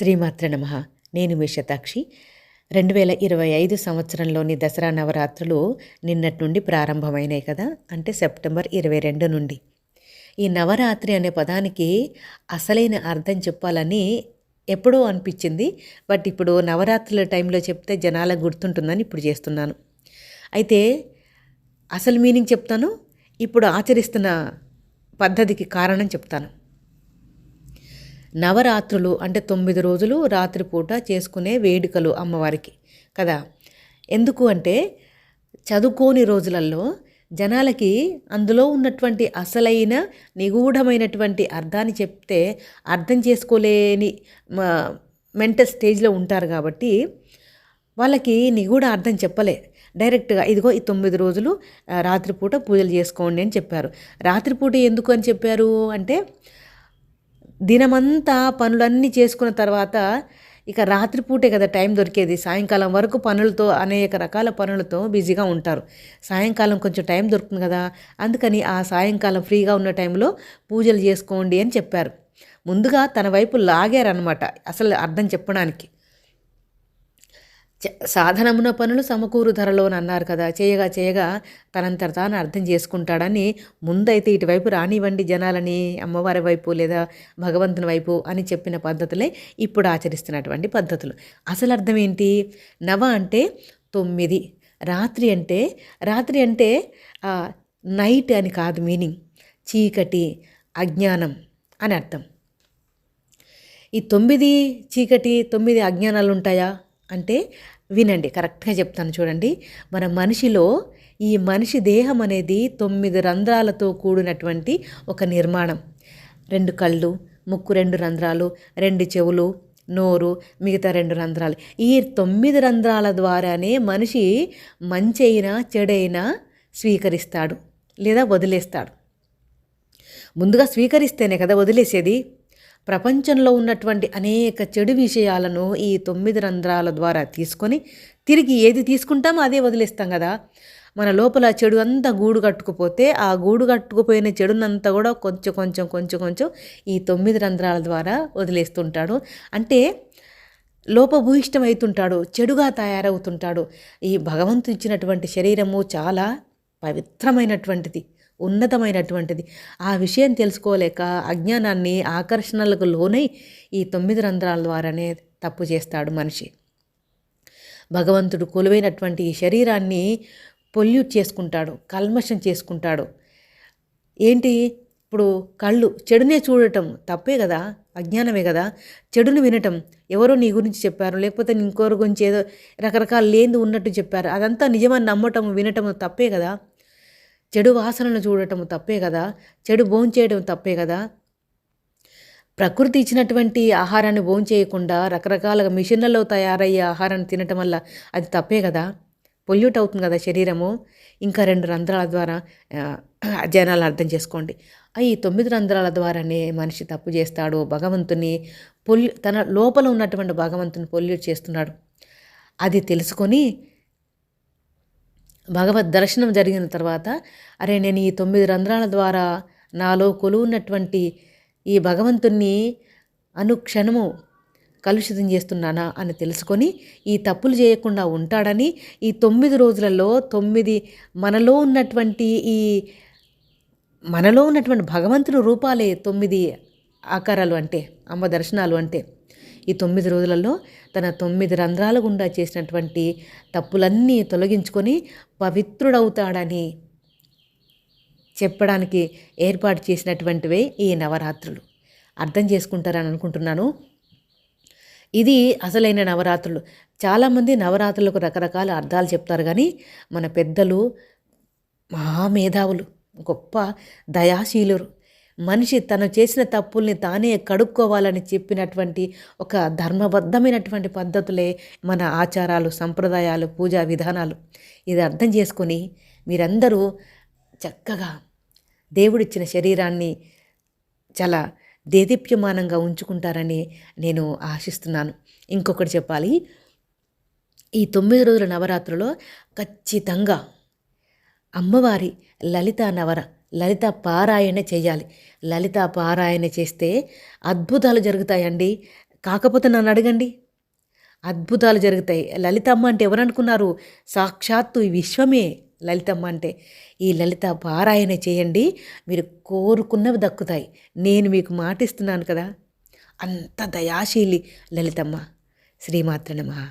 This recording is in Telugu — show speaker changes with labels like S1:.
S1: శ్రీమాత్ర నమ. నేను మీ శతాక్షి. రెండు వేల ఇరవై ఐదు సంవత్సరంలోని దసరా నవరాత్రులు నిన్నటి నుండి ప్రారంభమైనాయి కదా అంటే సెప్టెంబర్ ఇరవై రెండు నుండి. ఈ నవరాత్రి అనే పదానికి అసలైన అర్థం చెప్పాలని ఎప్పుడో అనిపించింది బట్ ఇప్పుడు నవరాత్రుల టైంలో చెప్తే జనాలకు గుర్తుంటుందని ఇప్పుడు చేస్తున్నాను. అయితే అసలు మీనింగ్ చెప్తాను ఇప్పుడు ఆచరిస్తున్న పద్ధతికి కారణం చెప్తాను. నవరాత్రులు అంటే తొమ్మిది రోజులు రాత్రిపూట చేసుకునే వేడుకలు అమ్మవారికి. కదా? ఎందుకు అంటే చదువుకోని రోజులలో జనాలకి అందులో ఉన్నటువంటి అసలైన నిగూఢమైనటువంటి అర్థాన్ని చెప్తే అర్థం చేసుకోలేని మెంటల్ స్టేజ్లో ఉంటారు కాబట్టి వాళ్ళకి నిగూఢ అర్థం చెప్పలే. డైరెక్ట్గా ఇదిగో ఈ తొమ్మిది రోజులు రాత్రిపూట పూజలు చేసుకోండి అని చెప్పారు. రాత్రిపూట ఎందుకు అని చెప్పారు అంటే దినమంతా పనులన్నీ చేసుకున్న తర్వాత ఇక రాత్రిపూటే కదా టైం దొరికేది. సాయంకాలం వరకు పనులతో అనేక రకాల పనులతో బిజీగా ఉంటారు. సాయంకాలం కొంచెం టైం దొరుకుతుంది కదా. అందుకని ఆ సాయంకాలం ఫ్రీగా ఉన్న టైంలో పూజలు చేసుకోండి అని చెప్పారు. ముందుగా తన వైపు లాగారనమాట అసలు అర్థం చెప్పడానికి. సాధనమున పనులు సమకూరు ధరలో అన్నారు కదా చేయగా చేయగా తనంతట తాను అర్థం చేసుకుంటాడని ముందైతే ఇటువైపు రానివ్వండి జనాలని అమ్మవారి వైపు లేదా భగవంతుని వైపు అని చెప్పిన పద్ధతులే ఇప్పుడు ఆచరిస్తున్నటువంటి పద్ధతులు. అసలు అర్థం ఏంటి? నవ అంటే తొమ్మిది రాత్రి అంటే రాత్రి అంటే నైట్ అని కాదు మీనింగ్ చీకటి అజ్ఞానం అని అర్థం. ఈ తొమ్మిది చీకటి తొమ్మిది అజ్ఞానాలు ఉంటాయా? అంటే వినండి కరెక్ట్గా చెప్తాను చూడండి. మన మనిషిలో ఈ మనిషి దేహం అనేది తొమ్మిది రంధ్రాలతో కూడినటువంటి ఒక నిర్మాణం. రెండు కళ్ళు ముక్కు రెండు రంధ్రాలు రెండు చెవులు నోరు మిగతా రెండు రంధ్రాలు. ఈ తొమ్మిది రంధ్రాల ద్వారానే మనిషి మంచి అయినా చెడైనా స్వీకరిస్తాడు లేదా వదిలేస్తాడు. ముందుగా స్వీకరిస్తేనే కదా వదిలేసేది? ప్రపంచంలో ఉన్నటువంటి అనేక చెడు విషయాలను ఈ తొమ్మిది రంధ్రాల ద్వారా తీసుకొని తిరిగి ఏది తీసుకుంటామో అదే వదిలేస్తాం కదా. మన లోపల చెడు అంతా గూడు కట్టుకుపోతే ఆ గూడు కట్టుకుపోయిన చెడునంతా కూడా కొంచెం కొంచెం కొంచెం కొంచెం ఈ తొమ్మిది రంధ్రాల ద్వారా వదిలేస్తుంటాడు. అంటే లోపభూయిష్టం అవుతుంటాడు చెడుగా తయారవుతుంటాడు. ఈ భగవంతుడు ఇచ్చినటువంటి శరీరము చాలా పవిత్రమైనటువంటిది. ఉన్నతమైనటువంటిది. ఆ విషయం తెలుసుకోలేక అజ్ఞానాన్ని ఆకర్షణలకు లోనై ఈ తొమ్మిది రంధ్రాల ద్వారానే తప్పు చేస్తాడు మనిషి. భగవంతుడు కొలువైనటువంటి ఈ శరీరాన్ని పొల్యూట్ చేసుకుంటాడు కల్మషం చేసుకుంటాడు. ఏంటి? ఇప్పుడు కళ్ళు చెడునే చూడటం తప్పే కదా? అజ్ఞానమే కదా? చెడును వినటం. ఎవరో నీ గురించి చెప్పారు లేకపోతే ఇంకోరి గురించి ఏదో రకరకాల లేనిది ఉన్నట్టు చెప్పారు. అదంతా నిజమని నమ్మటం వినటం తప్పే కదా? చెడు వాసనలు చూడటం తప్పే కదా? చెడు భోంచేయడం తప్పే కదా? ప్రకృతి ఇచ్చినటువంటి ఆహారాన్ని భోంచేయకుండా రకరకాలుగా మిషన్లలో తయారయ్యే ఆహారాన్ని తినటం వల్ల అది తప్పే కదా? పొల్యూట్ అవుతుంది కదా శరీరము? ఇంకా రెండు రంధ్రాల ద్వారా అధ్యయనాలు జనాలు అర్థం చేసుకోండి. ఆ ఈ తొమ్మిది రంధ్రాల ద్వారానే మనిషి తప్పు చేస్తాడు. భగవంతుని పొల్యూ తన లోపల ఉన్నటువంటి భగవంతుని పొల్యూట్ చేస్తున్నాడు. అది తెలుసుకొని భగవద్ దర్శనం జరిగిన తర్వాత అరే నేను ఈ తొమ్మిది రంధ్రాల ద్వారా నాలో కొలువున్నటువంటి ఈ భగవంతుణ్ణి అనుక్షణము కలుషితం చేస్తున్నానా అని తెలుసుకొని ఈ తప్పులు చేయకుండా ఉంటాడని ఈ తొమ్మిది రోజులలో తొమ్మిది మనలో ఉన్నటువంటి ఈ మనలో ఉన్నటువంటి భగవంతుని రూపాలే తొమ్మిది ఆకారాలు అంటే అమ్మ దర్శనాలు అంటే. ఈ తొమ్మిది రోజులలో తన తొమ్మిది రంధ్రాల గుండా చేసినటువంటి తప్పులన్నీ తొలగించుకొని పవిత్రుడవుతాడని చెప్పడానికి ఏర్పాటు చేసినటువంటివే ఈ నవరాత్రులు. అర్థం చేసుకుంటారని అనుకుంటున్నాను. ఇది అసలైన నవరాత్రులు. చాలామంది నవరాత్రులకు రకరకాల అర్థాలు చెప్తారు కానీ మన పెద్దలు మహామేధావులు గొప్ప దయాశీలురు మనిషి తను చేసిన తప్పుల్ని తానే కడుక్కోవాలని చెప్పినటువంటి ఒక ధర్మబద్ధమైనటువంటి పద్ధతులే మన ఆచారాలు సంప్రదాయాలు పూజా విధానాలు. ఇది అర్థం చేసుకొని మీరందరూ చక్కగా దేవుడిచ్చిన శరీరాన్ని చాలా దేదీప్యమానంగా ఉంచుకుంటారని నేను ఆశిస్తున్నాను. ఇంకొకటి చెప్పాలి. ఈ తొమ్మిది రోజుల నవరాత్రులో ఖచ్చితంగా అమ్మవారి లలిత నవర లలిత పారాయణ చేయాలి. లలిత పారాయణ చేస్తే అద్భుతాలు జరుగుతాయండి. కాకపోతే నన్ను అడగండి. అద్భుతాలు జరుగుతాయి. లలితమ్మ అంటే ఎవరనుకున్నారు? సాక్షాత్తు ఈ విశ్వమే లలితమ్మ అంటే. ఈ లలిత పారాయణ చేయండి. మీరు కోరుకున్నవి దక్కుతాయి. నేను మీకు మాటిస్తున్నాను కదా. అంత దయాశీలి లలితమ్మ. శ్రీమాత్రనమా